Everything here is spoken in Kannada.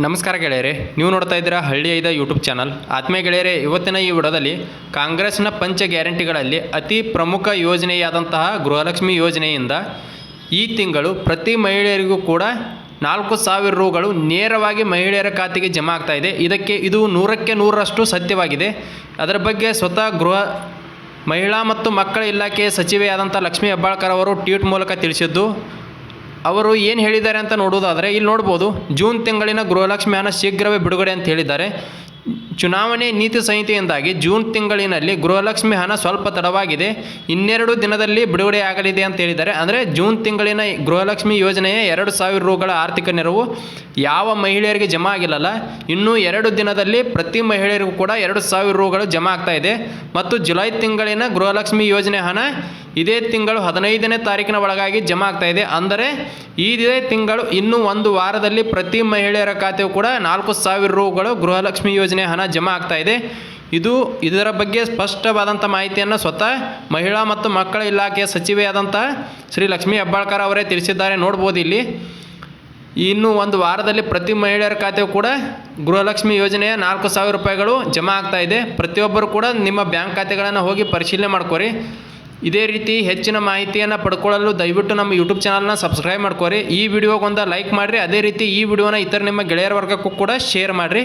ನಮಸ್ಕಾರ ಗೆಳೆಯರೆ, ನೀವು ನೋಡ್ತಾ ಇದ್ದೀರಾ ಹಳ್ಳಿ ಐದ ಯೂಟ್ಯೂಬ್ ಚಾನಲ್ ಆತ್ಮೀಯ ಗೆಳೆಯರೆ, ಇವತ್ತಿನ ಈ ವಿಡಿಯೋದಲ್ಲಿ ಕಾಂಗ್ರೆಸ್ನ ಪಂಚ ಗ್ಯಾರಂಟಿಗಳಲ್ಲಿ ಅತಿ ಪ್ರಮುಖ ಯೋಜನೆಯಾದಂತಹ ಗೃಹಲಕ್ಷ್ಮಿ ಯೋಜನೆಯಿಂದ ಈ ತಿಂಗಳು ಪ್ರತಿ ಮಹಿಳೆಯರಿಗೂ ಕೂಡ ನಾಲ್ಕು ಸಾವಿರ ರೂಗಳು ನೇರವಾಗಿ ಮಹಿಳೆಯರ ಖಾತೆಗೆ ಜಮಾ ಆಗ್ತಾ ಇದೆ. ಇದಕ್ಕೆ ಇದು ನೂರಕ್ಕೆ ನೂರರಷ್ಟು ಸತ್ಯವಾಗಿದೆ. ಅದರ ಬಗ್ಗೆ ಸ್ವತಃ ಗೃಹ ಮಹಿಳಾ ಮತ್ತು ಮಕ್ಕಳ ಇಲಾಖೆಯ ಸಚಿವೆಯಾದಂಥ ಲಕ್ಷ್ಮೀ ಹೆಬ್ಬಾಳ್ಕರ್ ಅವರು ಟ್ವೀಟ್ ಮೂಲಕ ತಿಳಿಸಿದ್ದು ಅವರು ಏನು ಹೇಳಿದ್ದಾರೆ ಅಂತ ನೋಡೋದಾದರೆ, ಇಲ್ಲಿ ನೋಡ್ಬೋದು, ಜೂನ್ ತಿಂಗಳಿನ ಗೃಹಲಕ್ಷ್ಮಿ ಹಣ ಶೀಘ್ರವೇ ಬಿಡುಗಡೆ ಅಂತ ಹೇಳಿದ್ದಾರೆ. ಚುನಾವಣೆ ನೀತಿ ಸಂಹಿತೆಯಿಂದಾಗಿ ಜೂನ್ ತಿಂಗಳಿನಲ್ಲಿ ಗೃಹಲಕ್ಷ್ಮಿ ಹಣ ಸ್ವಲ್ಪ ತಡವಾಗಿದೆ. ಇನ್ನೆರಡು ದಿನದಲ್ಲಿ ಬಿಡುಗಡೆ ಆಗಲಿದೆ ಅಂತ ಹೇಳಿದ್ದಾರೆ. ಅಂದರೆ ಜೂನ್ ತಿಂಗಳಿನ ಗೃಹಲಕ್ಷ್ಮಿ ಯೋಜನೆಯ ಎರಡು ಸಾವಿರ ರೂಗಳ ಆರ್ಥಿಕ ನೆರವು ಯಾವ ಮಹಿಳೆಯರಿಗೆ ಜಮಾ ಆಗಿಲ್ಲಲ್ಲ. ಇನ್ನೂ ಎರಡು ದಿನದಲ್ಲಿ ಪ್ರತಿ ಮಹಿಳೆಯರಿಗೂ ಕೂಡ ಎರಡು ಸಾವಿರ ರೂಗಳು ಜಮಾ ಆಗ್ತಾ ಇದೆ. ಮತ್ತು ಜುಲೈ ತಿಂಗಳಿನ ಗೃಹಲಕ್ಷ್ಮಿ ಯೋಜನೆ ಹಣ ಇದೇ ತಿಂಗಳು ಹದಿನೈದನೇ ತಾರೀಕಿನ ಒಳಗಾಗಿ ಜಮಾ ಆಗ್ತಾ ಇದೆ. ಅಂದರೆ ಇದೇ ತಿಂಗಳು ಇನ್ನೂ ಒಂದು ವಾರದಲ್ಲಿ ಪ್ರತಿ ಮಹಿಳೆಯರ ಖಾತೆಯು ಕೂಡ ನಾಲ್ಕು ಸಾವಿರ ರೂಗಳು ಗೃಹಲಕ್ಷ್ಮಿ ಯೋಜನೆ ಹಣ ಜಮಾ ಆಗ್ತಾ ಇದೆ. ಇದು ಇದರ ಬಗ್ಗೆ ಸ್ಪಷ್ಟವಾದಂಥ ಮಾಹಿತಿಯನ್ನು ಸ್ವತಃ ಮಹಿಳಾ ಮತ್ತು ಮಕ್ಕಳ ಇಲಾಖೆಯ ಸಚಿವೆಯಾದಂಥ ಶ್ರೀ ಲಕ್ಷ್ಮೀ ಹೆಬ್ಬಾಳ್ಕರ್ ಅವರೇ ತಿಳಿಸಿದ್ದಾರೆ. ನೋಡ್ಬೋದು ಇಲ್ಲಿ. ಇನ್ನು ಒಂದು ವಾರದಲ್ಲಿ ಪ್ರತಿ ಮಹಿಳೆಯರ ಖಾತೆಯು ಕೂಡ ಗೃಹಲಕ್ಷ್ಮಿ ಯೋಜನೆಯ ನಾಲ್ಕು ಸಾವಿರ ರೂಪಾಯಿಗಳು ಜಮಾ ಆಗ್ತಾ ಇದೆ. ಪ್ರತಿಯೊಬ್ಬರು ಕೂಡ ನಿಮ್ಮ ಬ್ಯಾಂಕ್ ಖಾತೆಗಳನ್ನು ಹೋಗಿ ಪರಿಶೀಲನೆ ಮಾಡ್ಕೊರಿ. ಇದೇ ರೀತಿ ಹೆಚ್ಚಿನ ಮಾಹಿತಿಯನ್ನು ಪಡ್ಕೊಳ್ಳಲು ದಯವಿಟ್ಟು ನಮ್ಮ ಯೂಟ್ಯೂಬ್ ಚಾನಲ್ನ ಸಬ್ಸ್ಕ್ರೈಬ್ ಮಾಡ್ಕೊರಿ. ಈ ವಿಡಿಯೋಗೊಂದು ಲೈಕ್ ಮಾಡಿರಿ. ಅದೇ ರೀತಿ ಈ ವಿಡಿಯೋನ ಇತರ ನಿಮ್ಮ ಗೆಳೆಯರ ವರ್ಗಕ್ಕೂ ಕೂಡ ಶೇರ್ ಮಾಡಿರಿ.